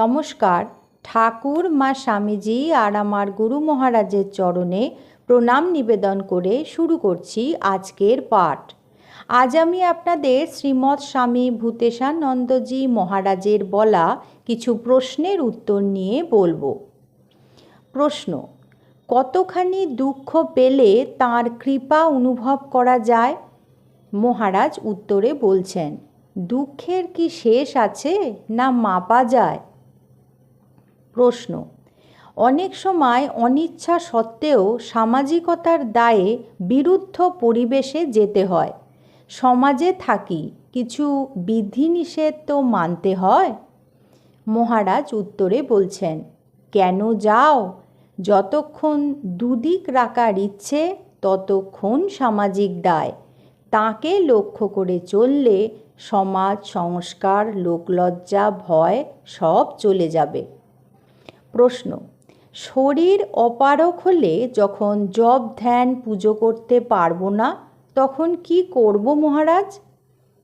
নমস্কার। ঠাকুর মা স্বামীজি আর আমার গুরু মহারাজের চরণে প্রণাম নিবেদন করে শুরু করছি আজকের পাঠ। আজ আমি আপনাদের শ্রীমৎ স্বামী ভূতেশানন্দজি মহারাজের বলা কিছু প্রশ্নের উত্তর নিয়ে বলব। প্রশ্ন, কতখানি দুঃখ পেলে তার কৃপা অনুভব করা যায়? মহারাজ উত্তরে বলছেন, দুঃখের কি শেষ আছে না মাপা যায়? প্রশ্ন। অনেক সময় অনিচ্ছা সত্ত্বেও সামাজিকতার দায়ে বিরুদ্ধ পরিবেশে যেতে হয়। সমাজে থাকি, কিছু বিধিনিষেধ তো মানতে হয়? মহারাজ উত্তরে বলছেন, কেন যাও? যতক্ষণ দুদিক রাখার ইচ্ছে, ততক্ষণ সামাজিক দায়। তাকে লক্ষ্য করে চললে সমাজ, সংস্কার, লোকলজ্জা, ভয় সব চলে যাবে। প্রশ্ন, শরীর অপারক হলে যখন জব ধ্যান পুজো করতে পারব না, তখন কি করব মহারাজ?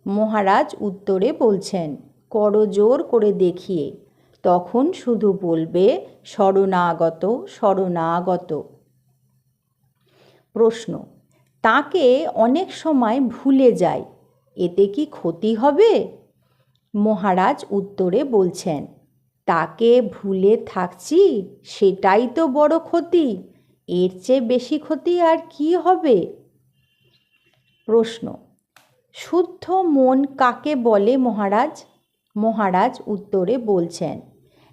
মহারাজ উত্তরে বলছেন করজোর করে দেখিয়ে। তখন শুধু বলবে, শরণাগত শরণাগত। প্রশ্ন, তাকে অনেক সময় ভুলে যায়, এতে কি ক্ষতি হবে? মহারাজ উত্তরে বলছেন তাকে ভুলে থাকছি, সেটাই তো বড় ক্ষতি। এর চেয়ে বেশি ক্ষতি আর কি হবে? প্রশ্ন। শুদ্ধ মন কাকে বলে মহারাজ? মহারাজ উত্তরে বলছেন,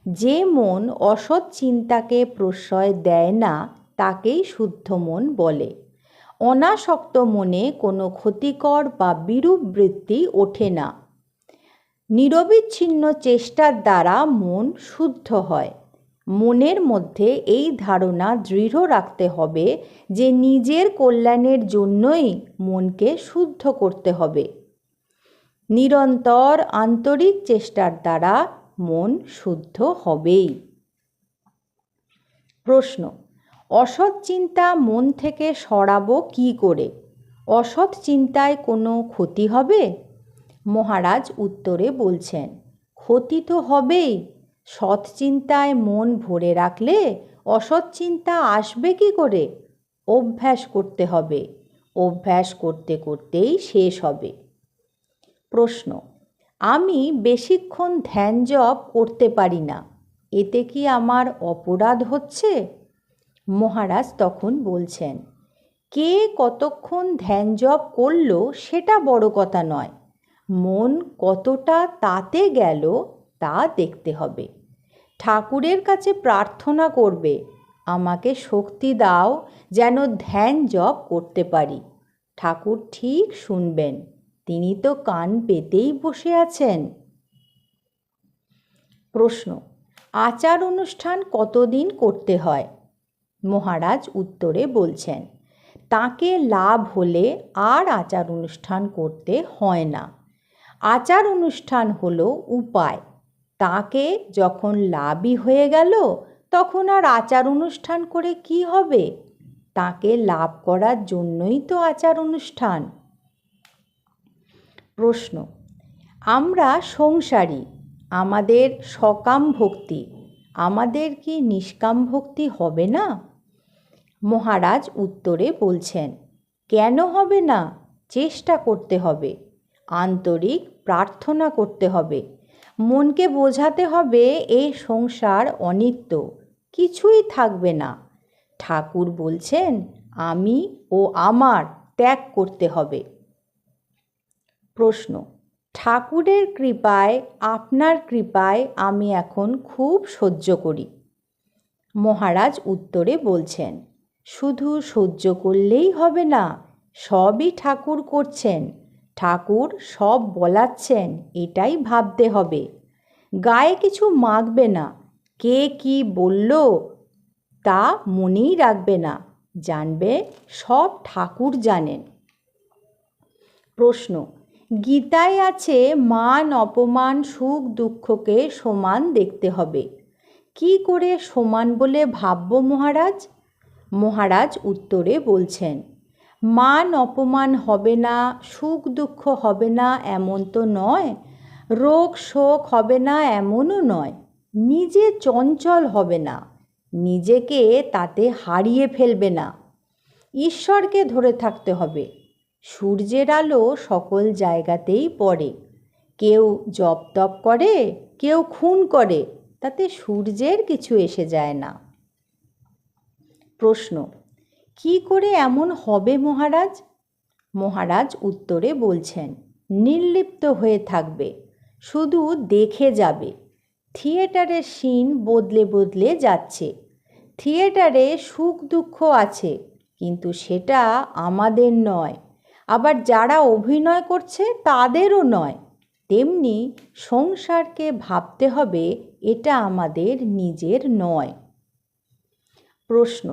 যে মন অসৎ চিন্তাকে প্রশ্রয় দেয় না, তাকেই শুদ্ধ মন বলে। অনাসক্ত মনে কোনো ক্ষতিকর বা বিরূপ বৃত্তি ওঠে না। নিরবিচ্ছিন্ন চেষ্টার দ্বারা মন শুদ্ধ হয়। মনের মধ্যে এই ধারণা দৃঢ় রাখতে হবে যে নিজের কল্যাণের জন্যই মনকে শুদ্ধ করতে হবে। নিরন্তর আন্তরিক চেষ্টার দ্বারা মন শুদ্ধ হবেই। প্রশ্ন, অসৎ চিন্তা মন থেকে সরাবো কি করে? অসৎ চিন্তায় কোনো ক্ষতি হবে? মহারাজ উত্তরে বলছেন, ক্ষতি তো হবেই। সৎ চিন্তায় মন ভরে রাখলে অসৎ চিন্তা আসবে কি করে? অভ্যাস করতে হবে। অভ্যাস করতে করতেই শেষ হবে। প্রশ্ন, আমি বেশিক্ষণ ধ্যান জপ করতে পারি না। এতে কি আমার অপরাধ হচ্ছে? মহারাজ তখন বলছেন, কে কতক্ষণ ধ্যান জপ করল সেটা বড় কথা নয়। মন কতটা তাতে গেল তা দেখতে হবে। ঠাকুরের কাছে প্রার্থনা করবে, আমাকে শক্তি দাও যেন ধ্যান জপ করতে পারি। ঠাকুর ঠিক শুনবেন, তিনি তো কান পেতেই বসে আছেন। প্রশ্ন, আচার অনুষ্ঠান কতদিন করতে হয়? মহারাজ উত্তরে বলছেন, তাকে লাভ হলে আর আচার অনুষ্ঠান করতে হয় না। আচার অনুষ্ঠান হলো উপায়। তাকে যখন লাভই হয়ে গেল, তখন আর আচার অনুষ্ঠান করে কি হবে? তাকে লাভ করার জন্যই তো আচার অনুষ্ঠান প্রশ্ন, আমরা সংসারী, আমাদের সকাম ভক্তি, আমাদের কি নিষ্কাম ভক্তি হবে না? মহারাজ উত্তরে বলছেন, কেন হবে না? চেষ্টা করতে হবে। আন্তরিক প্রার্থনা করতে হবে। মনকে বোঝাতে হবে এই সংসার অনিত্য, কিছুই থাকবে না। ঠাকুর বলছেন, আমি ও আমার ত্যাগ করতে হবে। প্রশ্ন, ঠাকুরের কৃপায়, আপনার কৃপায় আমি এখন খুব সহ্য করি। মহারাজ উত্তরে বলছেন, শুধু সহ্য করলেই হবে না, সবই ঠাকুর করছেন। ঠাকুর সব বলাচ্ছেন, এটাই ভাবতে হবে। গায়ে কিছু মাখবে না, কে কি বলল তা মনেই রাখবে না, জানবে সব ঠাকুর জানেন। প্রশ্ন, গীতায় আছে মান অপমান, সুখ দুঃখকে সমান দেখতে হবে। কি করে সমান বলে ভাবব মহারাজ? মহারাজ উত্তরে বলছেন মান অপমান হবে না, সুখ দুঃখ হবে না এমন তো নয়, রোগ শোক হবে না এমনও নয়। নিজে চঞ্চল হবে না, নিজেকে তাতে হারিয়ে ফেলবে না। ঈশ্বরকে ধরে থাকতে হবে, সূর্যের আলো সকল জায়গাতেই পড়ে। কেউ জপ তপ করে, কেউ খুন করে, তাতে সূর্যের কিছু এসে যায় না। প্রশ্ন কি করে এমন হবে মহারাজ? মহারাজ উত্তরে বলছেন, নির্লিপ্ত হয়ে থাকবে, শুধু দেখে যাবে। থিয়েটারের সিন বদলে বদলে যাচ্ছে। থিয়েটারে সুখ দুঃখ আছে, কিন্তু সেটা আমাদের নয়। আবার যারা অভিনয় করছে তাদেরও নয়। তেমনি সংসারকে ভাবতে হবে, এটা আমাদের নিজের নয়। প্রশ্ন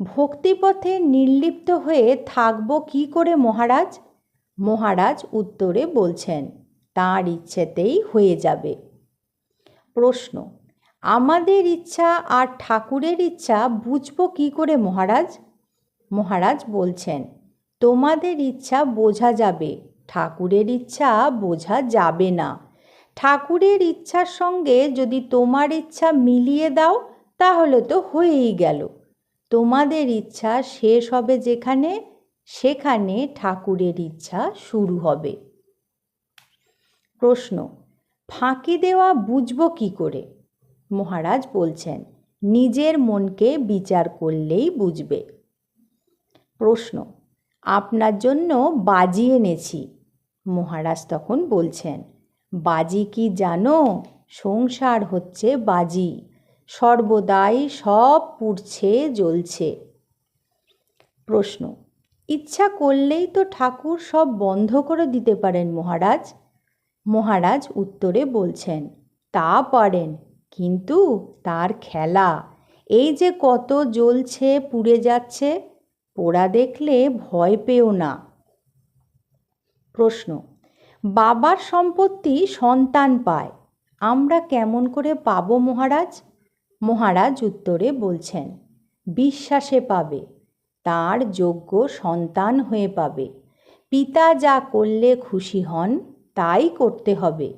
ভক্তিপথে নির্লিপ্ত হয়ে থাকব কি করে মহারাজ? মহারাজ উত্তরে বলছেন, তাঁর ইচ্ছেতেই হয়ে যাবে। প্রশ্ন, আমাদের ইচ্ছা আর ঠাকুরের ইচ্ছা বুঝব কি করে মহারাজ? মহারাজ বলছেন, তোমাদের ইচ্ছা বোঝা যাবে, ঠাকুরের ইচ্ছা বোঝা যাবে না। ঠাকুরের ইচ্ছার সঙ্গে যদি তোমার ইচ্ছা মিলিয়ে দাও, তাহলে তো হয়েই গেল। তোমাদের ইচ্ছা শেষ হবে যেখানে, সেখানে ঠাকুরের ইচ্ছা শুরু হবে। প্রশ্ন, ফাঁকি দেওয়া বুঝব কি করে? মহারাজ বলছেন, নিজের মনকে বিচার করলেই বুঝবে। প্রশ্ন, আপনার জন্য বাজি এনেছি। মহারাজ তখন বলছেন, বাজি কি জানো? সংসার হচ্ছে বাজি। সর্বদাই সব পুড়ছে, জ্বলছে। প্রশ্ন, ইচ্ছা করলেই তো ঠাকুর সব বন্ধ করে দিতে পারেন মহারাজ? মহারাজ উত্তরে বলছেন, তা পারেন, কিন্তু তার খেলা, এই যে কত জ্বলছে, পুড়ে যাচ্ছে, পোড়া দেখলে ভয় পেও না। প্রশ্ন, বাবার সম্পত্তি সন্তান পায়, আমরা কেমন করে পাবো মহারাজ? মহারাজ উত্তরে বলছেন, বিশ্বাসে পাবে, তার যোগ্য সন্তান হয়ে পাবে। পিতা যা করলে খুশি হন, তাই করতে হবে।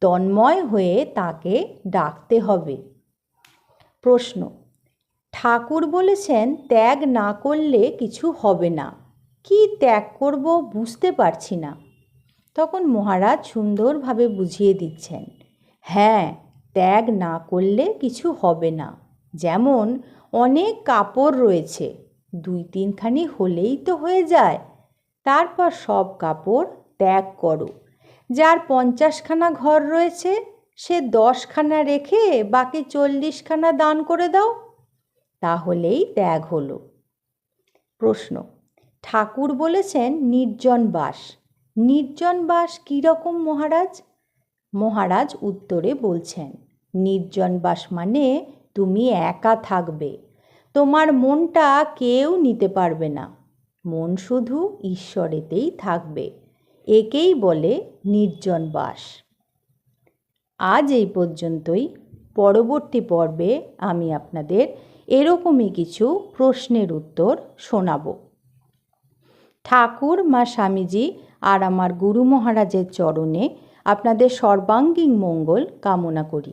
তন্ময় হয়ে তাকে ডাকতে হবে। প্রশ্ন, ঠাকুর বলেছেন, ত্যাগ না করলে কিছু হবে না। কি ত্যাগ করব বুঝতে পারছি না। তখন মহারাজ সুন্দরভাবে বুঝিয়ে দিচ্ছেন হ্যাঁ ত্যাগ না করলে কিছু হবে না। যেমন, অনেক কাপড় রয়েছে, দুই তিনখানি হলেই তো হয়ে যায়। তারপর সব কাপড় ত্যাগ করো। যার পঞ্চাশখানা ঘর রয়েছে, সে দশখানা রেখে বাকি চল্লিশখানা দান করে দাও। তাহলেই ত্যাগ হলো। প্রশ্ন, ঠাকুর বলেছেন নির্জন বাস। নির্জন বাস কীরকম মহারাজ? মহারাজ উত্তরে বলছেন নির্জন বাস মানে তুমি একা থাকবে। তোমার মনটা কেউ নিতে পারবে না। মন শুধু ঈশ্বরেতেই থাকবে। একেই বলে নির্জন বাস। আজ এই পর্যন্তই। পরবর্তী পর্বে আমি আপনাদের এরকমই কিছু প্রশ্নের উত্তর শোনাব। ঠাকুর মা স্বামীজি আর আমার গুরু মহারাজের চরণে আপনাদের সর্বাঙ্গীন মঙ্গল কামনা করি।